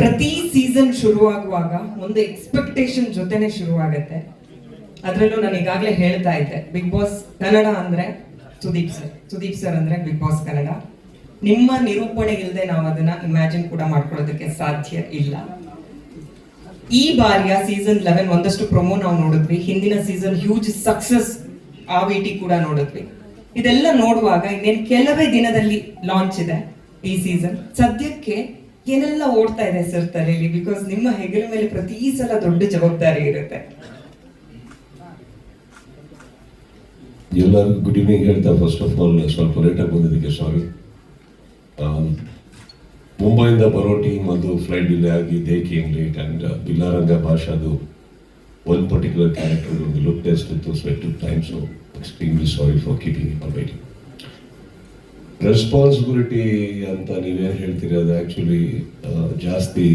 ಪ್ರತಿ ಸೀಸನ್ ಶುರುವಾಗುವಾಗ ಒಂದು ಎಕ್ಸ್ಪೆಕ್ಟೇಷನ್ ಜೊತೆನೆ ಶುರುವಾಗತ್ತೆ. ಅದರಲ್ಲೂ ನಾನು ಈಗಾಗಲೇ ಹೇಳ್ತಾ ಇದ್ದೆ ಬಿಗ್ ಬಾಸ್ ಕನ್ನಡ ಅಂದ್ರೆ ಸುದೀಪ್ ಸರ್. ಸುದೀಪ್ ಸರ್ ಅಂದ್ರೆ ಬಿಗ್ ಬಾಸ್ ಕನ್ನಡ. ನಿಮ್ಮ ನಿರೂಪಣೆ ಇಲ್ಲದೆ ನಾವು ಅದನ್ನ ಇಮ್ಯಾಜಿನ್ ಕೂಡ ಮಾಡ್ಕೊಳ್ಳೋದಕ್ಕೆ ಸಾಧ್ಯ ಇಲ್ಲ. ಈ ಬಾರಿಯ ಸೀಸನ್ ಲೆವೆನ್ ಒಂದಷ್ಟು ಪ್ರೊಮೋ ನಾವು ನೋಡಿದ್ವಿ. ಹಿಂದಿನ ಸೀಸನ್ ಹ್ಯೂಜ್ ಸಕ್ಸಸ್ ಆ ಟಿ ಕೂಡ ನೋಡಿದ್ವಿ. ಇದೆಲ್ಲ ನೋಡುವಾಗ ಇನ್ನೇನು ಕೆಲವೇ ದಿನದಲ್ಲಿ ಲಾಂಚ್ ಇದೆ ಈ ಸೀಸನ್ ಸದ್ಯಕ್ಕೆ ಏನೆಲ್ಲ ಓಡ್ತಾ ಇದೆ ಸರ್ ತಲೆಯಲ್ಲಿ? ಬಿಕಾಸ್ ನಿಮ್ಮ ಹೆಗಲ ಮೇಲೆ ಪ್ರತಿ ಸಲ ದೊಡ್ಡ ಜವಾಬ್ದಾರಿ ಇರುತ್ತೆ. ಎಲ್ಲರಿಗೂ ಗುಡ್ ಈವ್ನಿಂಗ್ ಹೇಳ್ತಾ ಫಸ್ಟ್ ಆಫ್ ಆಲ್ ಸ್ವಲ್ಪ ಲೇಟಾಗಿ ಬಂದಿದ್ದಕ್ಕೆ ಸಾರಿ ಮುಂಬೈಯಿಂದ ಬರೋ ಟೀಮ್ ಅದು ಫ್ಲೈಟ್ ಡಿಲೇ ಆಗಿ they came late and Billa Ranga ಭಾಷಾದು ಒಂದು ಪರ್ಟಿಕ್ಯುಲರ್ ಕ್ಯಾರೆಕ್ಟರ್ ಒಂದು ಲುಕ್ ಟೆಸ್ಟ್ ಇತ್ತು so it time so extremely sorry for keeping it waiting responsibility ಅಂತ ನೀವೇನು ಹೇಳ್ತೀರಿ? ಅದು ಆ್ಯಕ್ಚುಲಿ ಜಾಸ್ತಿ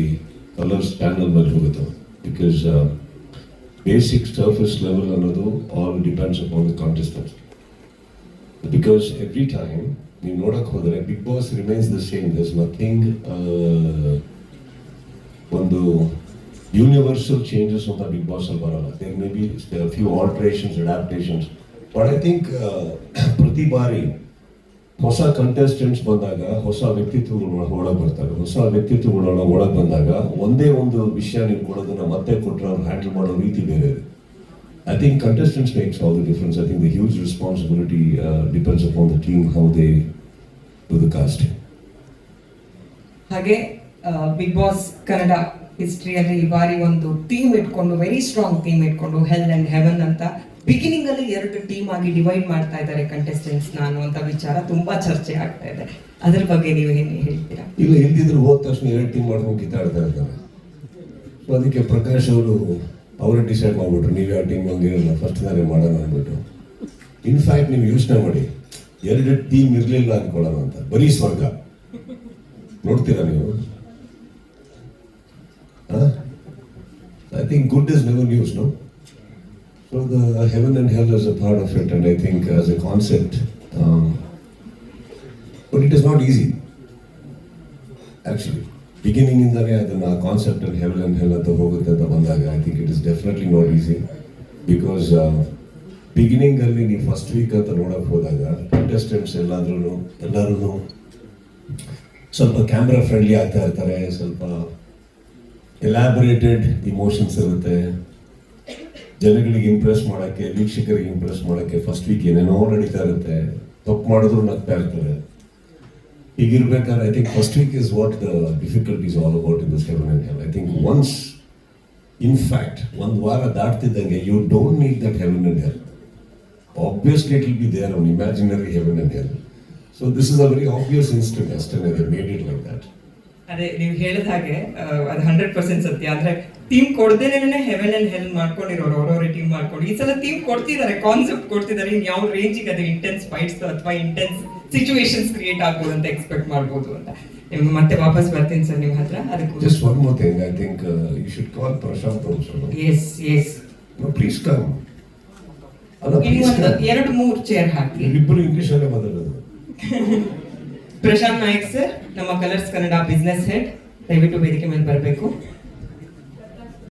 ಕಲರ್ಸ್ ಪ್ಯಾನಲ್ ಮೇಲೆ ಹೋಗುತ್ತೆ. ಬಿಕಾಸ್ ಬೇಸಿಕ್ ಸರ್ಫೇಸ್ ಲೆವೆಲ್ ಅನ್ನೋದು all depends upon the contestant because every time ನೀವು ನೋಡೋಕೆ ಹೋದರೆ big boss remains the same thus nothing ಒಂದು ಯೂನಿವರ್ಸಲ್ ಚೇಂಜಸ್ ಅಂತ ಬಿಗ್ ಬಾಸ್ ಅಲ್ಲಿ ಬರಲ್ಲ. There may be few alterations adaptations but I think ಪ್ರತಿ ಬಾರಿ ಹೊಸ ಕಂಟೆಸ್ಟೆಂಟ್ಸ್ ಬಂದಾಗ, ಹೊಸ ವ್ಯಕ್ತಿತ್ವಗಳು ಒಳಗೆ ಬರ್ತಾರೆ. ಹೊಸ ವ್ಯಕ್ತಿತ್ವಗಳು ಒಳಗೆ ಬಂದಾಗ, ಒಂದೇ ಒಂದು ವಿಷಯ ನೀವು ಕೊಡೋದನ್ನ ಮತ್ತೆ ಕೊಟ್ಟರೆ ಅವ್ರು ಹ್ಯಾಂಡಲ್ ಮಾಡೋ ರೀತಿ ಬೇರೆ ಇದೆ. I think contestants makes all the difference I think the huge responsibility depends upon the team how they to the cast ಹಾಗೆ ಬಿಗ್ ಬಾಸ್ ಕನ್ನಡ ಹಿಸ್ಟ್ರಿಯಲ್ಲಿ ಈ ಬಾರಿ ಒಂದು ಟೀಮ್ ಇಟ್ಕೊಂಡು ವೆರಿ ಸ್ಟ್ರಾಂಗ್ ಟೀಮ್ ಇಟ್ಕೊಂಡು ಹೆಲ್ ಅಂಡ್ ಹೆವನ್ ಅಂತ ಬಿಗಿನಿಂಗ್ ಅಲ್ಲಿ ಎರಡು ಟೀಮ್ ಆಗಿ ಡಿವೈಡ್ ಮಾಡ್ತಾ ಇದ್ದಾರೆ ಕಂಟೆಸ್ಟೆಂಟ್ಸ್ ನಾನು ಅಂತ ವಿಚಾರ ತುಂಬಾ ಚರ್ಚೆ ಆಗ್ತಾ ಇದೆ. ಅದ್ರ ಬಗ್ಗೆ ನೀವು ಏನ್ ಹೇಳ್ತೀರಾ? ಇಲ್ಲ ಇಲ್ದಿದ್ರು ಹೋದ ತಕ್ಷಣ ಎರಡು ಟೀಮ್ ಮಾಡ್ಕೊಂಡು ಕಿತ್ತಾಡ್ತಾ ಇರ್ತಾರೆ ಅದಕ್ಕೆ ಪ್ರಕಾಶ್ ಅವರು, ಅವರೇ ಡಿಸೈಡ್ ಮಾಡ್ಬಿಟ್ರು, ನೀವು ಯಾವ ಟೀಮ್ ಹಂಗಿರಲ್ಲ ಫಸ್ಟ್ ನಾನೇ ಮಾಡೋಣ ಅಂದ್ಬಿಟ್ಟು. ಇನ್ಫ್ಯಾಕ್ಟ್ ನೀವು ಯೋಚನೆ ಮಾಡಿ, ಎರಡು ಟೀಮ್ ಇರಲಿಲ್ಲ ಅನ್ಕೊಳ್ಳೋಣ ಅಂತ. ಬರೀ ಸ್ವರ್ಗ. ನೋಡ್ತೀರಾ ನೀವು? I think good is never news no so the heaven and hell is a part of it and I think as a concept but it is not easy actually beginning ಇಂದಾನೆ ಅದನ್ನ concept ಅಲ್ಲಿ ಹೆವೆಲ್ and ಹೆಲ್ ಅಂತ ಹೋಗುತ್ತೆ ಅಂತ ಬಂದಾಗ I think it is definitely not easy because beginning ಅಲ್ಲಿ ನೀವು first week ಅಂತ ನೋಡಕ್ ಹೋದಾಗ ಕಂಟೆಸ್ಟೆಂಟ್ಸ್ ಎಲ್ಲಾದ್ರೂ ಎಲ್ಲರೂ ಸ್ವಲ್ಪ ಕ್ಯಾಮ್ರಾ ಫ್ರೆಂಡ್ಲಿ ಆಗ್ತಾ ಇರ್ತಾರೆ, ಸ್ವಲ್ಪ ಎಲಾಬರೇಟೆಡ್ ಇಮೋಷನ್ಸ್ ಇರುತ್ತೆ. ಜನಗಳಿಗೆ ಇಂಪ್ರೆಸ್ ಮಾಡೋಕ್ಕೆ, ವೀಕ್ಷಕರಿಗೆ ಇಂಪ್ರೆಸ್ ಮಾಡೋಕ್ಕೆ ಫಸ್ಟ್ ವೀಕ್ ಏನೇನೋ ನಡೀತಾ ಇರುತ್ತೆ. ತಪ್ಪು ಮಾಡಿದ್ರು ನಗ್ತಾ ಇರ್ತಾರೆ. ಹೀಗಿರ್ಬೇಕಾದ್ರೆ I think first week is what the difficulties all about in this hell I think once in fact ಒಂದು ವಾರ ದಾಟ್ತಿದ್ದಂಗೆ you don't need that heaven and hell obviously it will be there on imaginary heaven and hell so this is a very obvious instant ಅಷ್ಟೇ made it like that ಅದೇ, ನೀವು ಹೇಳಿದ ಹಾಗೆ ಅದು hundred percent ಸತ್ಯ. ಅಂದ್ರೆ ಟೀಮ್ ಕೊಡ್ದೇನೆ heaven and hell ಮಾಡ್ಕೊಂಡಿರೋರು ಅವ್ರವ್ರೆ team ಮಾಡ್ಕೊಂಡು. ಈ ಸಲ ಟೀಮ್ ಕೊಡ್ತಿದ್ದಾರೆ ಕಾನ್ಸೆಪ್ಟ್ ಕೊಡ್ತಿದ್ದಾರೆ ಇನ್ ಯಾವ ರೇಂಜಿಗೆ ಅದು ಇಂಟೆನ್ಸ್ ಫೈಟ್ಸ್ ಅಥವಾ ಇಂಟೆನ್ಸ್ ಸಿಚುವೇಶನ್ಸ್ ಕ್ರಿಯೇಟ್ ಆಗ್ಬೋದು ಅಂತ ಎಕ್ಸ್ಪೆಕ್ಟ್ ಮಾಡ್ಬೋದು ಅಂತ. ನಿಮ್ಗೆ ಮತ್ತೆ ವಾಪಸ್ ಬರ್ತೀನಿ ಸರ್ ನಿಮ್ಮ ಹತ್ರ. ಅದಕ್ಕೂ just one more thing I think you should call Prashant also yes yes please come ಅಲ್ಲ ಇನ್ನೊಂದು ಎರಡು ಮೂರು ಚೇರ್ ಹಾಕಿ ಇಬ್ಬರು ಇಂಗ್ಲೀಷಲ್ಲೇ ಮಾತಾಡೋದು. ಪ್ರಶಾಂತ್ ನಾಯಕ್ ಸರ್ ನಮ್ಮ ಕಲರ್ಸ್ ಕನ್ನಡ ಬಿಸ್ನೆಸ್ ಹೆಡ್ ದಯವಿಟ್ಟು ವೇದಿಕೆ ಮೇಲೆ ಬರಬೇಕು.